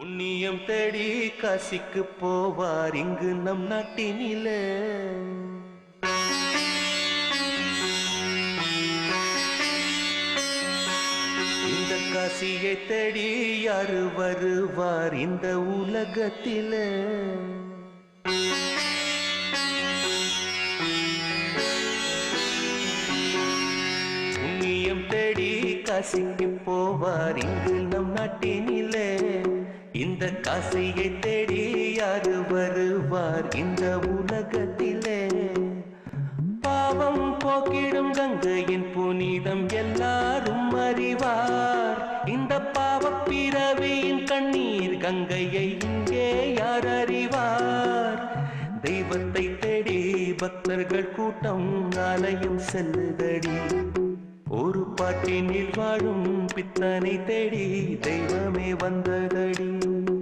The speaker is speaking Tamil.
புண்ணியம் தேடி காசிக்கு போவார் இங்கு நம் நாட்டினில. இந்த காசியை தேடி யாரு வருவார் இந்த உலகத்தில? புண்ணியம் தேடி காசிக்கு போவார் இங்கு நம் நாட்டினில. இந்த காசியை தேடி யாரு வருவார்? இந்த உலகத்திலே பாவம் போக்கிடும் கங்கையின் புனிதம் எல்லாரும் அறிவார். இந்த பாவ பிறவியின் கண்ணீர் கங்கையை இங்கே யார் அறிவார்? தெய்வத்தை தேடி பக்தர்கள் கூட்டம் ஆலயம் செல்லுதடி. ஒரு பாட்டினில் வாழும் பித்தனை தேடி தெய்வமே வந்ததடி.